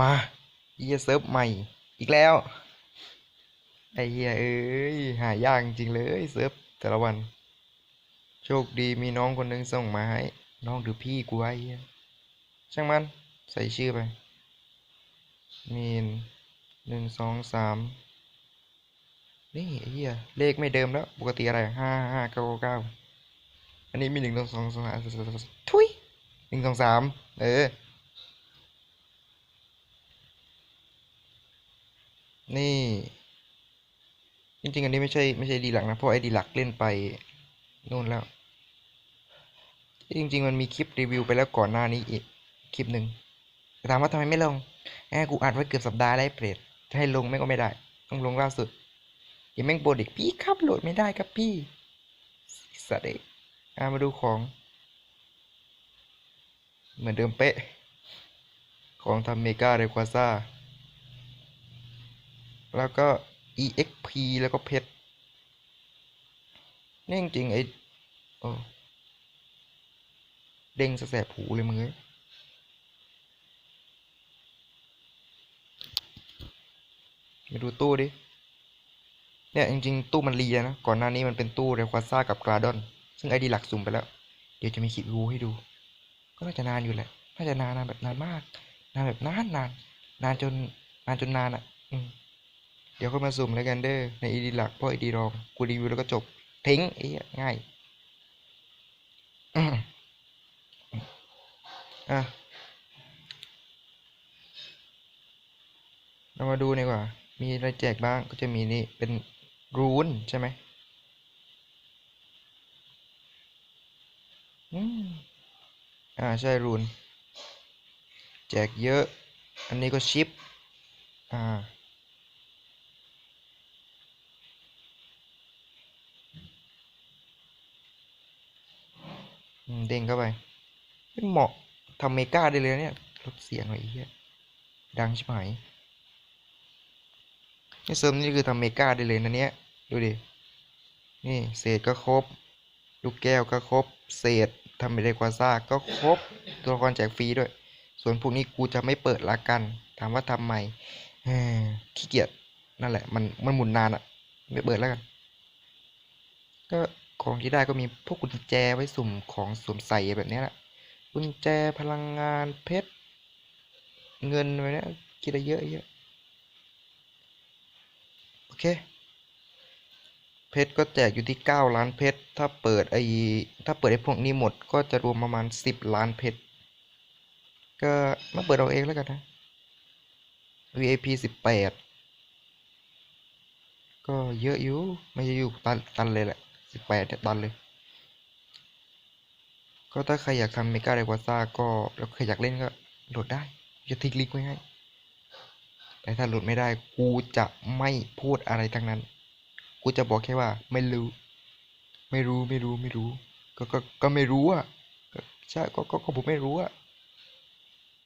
มาเฮียเซิร์ฟใหม่ อีกแล้ว ไอเฮียเอ้ย หายากจริงเลยเซิร์ฟแต่ละวัน โชคดีมีน้องคนหนึงส่งมาให้ น้องหรือพี่กูไว้เหี้ยช่างมัน ใส่ชื่อไป มีนหนึ่งสองสามนี่ไอเฮียเลขไม่เดิมแล้ว ปกติอะไรห้าห้าเก้าเก้าอันนี้มีหนึ่งสองสองสามทุยหนึ่งสองสามเออ นี่ จริงๆ อันนี้ไม่ใช่ไม่ใช่ดีหลักนะ เพราะไอดีหลักเล่นไปนู่นแล้ว จริง ๆ มันมีคลิปรีวิวไปแล้วก่อนหน้านี้อีกคลิปหนึ่งถามว่าทำไมไม่ลงแอบกูอัดไว้เกือบสัปดาห์แล้วไอ้เปรตจะให้ลงแม่ก็ไม่ได้ ต้องลงล่าสุดอย่าแม่งโบดอีกพี่ครับโหลดไม่ได้ครับพี่สัตว์เอกอะมาดูของ เหมือนเดิมเป๊ะ ของทำเมกาเรควาซ่า แล้วก็ EXP แล้วก็เพชรนี่จริงไอ้โอ้เด้งแสบหูเลยมึงเอ้ยมาดูตู้ดิ เนี่ยจริงๆ ตู้มันรีนะ ก่อนหน้านี้มันเป็นตู้เรควาซ่ากับกราดอน ซึ่งไอดีหลักสุ่มไปแล้ว เดี๋ยวจะมีคลิปรูให้ดู ก็น่าจะนานอยู่แหละ น่าจะนานนานแบบนานมาก นานแบบนานนาน นานจนนานจนนานอะ อืม เดี๋ยวค่อยมาสุ่มแล้วกันเด้อในอีดีหลักเพราะอีดีรองกูรีวิวแล้วก็จบทิ้งไอ้ง่ายอะเรามาดูดีกว่า มีอะไรแจกบ้างก็จะมีนี่เป็นรูนใช่ไหมอืมอ่าใช่รูน แจกเยอะ อันนี้ก็ชิป อ่า เด้งเข้าไปเป็นเหมาะทำเมกาได้เลยเนี่ยลดเสียงหน่อยไอ้เหี้ยดังใชิบหายนี่เซิร์ฟนี่คือทำเมกาได้เลยนะเนี่ยดูดิ นี่เศษก็ครบ ลูกแก้วก็ครบ เศษทำไปได้ควาซ่าก็ครบ ตัวละครแจกฟรีด้วย ส่วนพวกนี้กูจะไม่เปิดละกัน ถามว่าทำไมขี้เกียจนั่นแหละ มันมันหมุนนานอะไม่เปิดแล้วกัน ก็ ของที่ได้ก็มีพวกกุญแจไว้สุ่มของสวมใส่แบบนี้แหละกุญแจพลังงานเพชรเงินไว้เนี้ยคิดได้เยอะเยอะโอเค เพชรก็แจกอยู่ที่เก้าล้านเพชร ถ้าเปิดไอถ้าเปิดไอ้พวกนี้หมดก็จะรวมประมาณสิบล้านเพชร ก็มาเปิดเอาเองแล้วกันนะ VIP สิบแปดก็เยอะอยู่ ไม่ใช่อยู่ตันตันเลยแหละ สิบแปดเนี่ยตันเลย ก็ถ้าใครอยากทำเมกาเรวาซ่าก็แล้วใครอยากเล่นก็โหลดได้ จะทิ้งลิงก์ไว้ให้ แต่ถ้าโหลดไม่ได้กูจะไม่พูดอะไรทั้งนั้น กูจะบอกแค่ว่าไม่รู้ ไม่รู้ไม่รู้ไม่รู้ ก็ก็ก็ไม่รู้อะใช่ก็ก็ผมไม่รู้อะ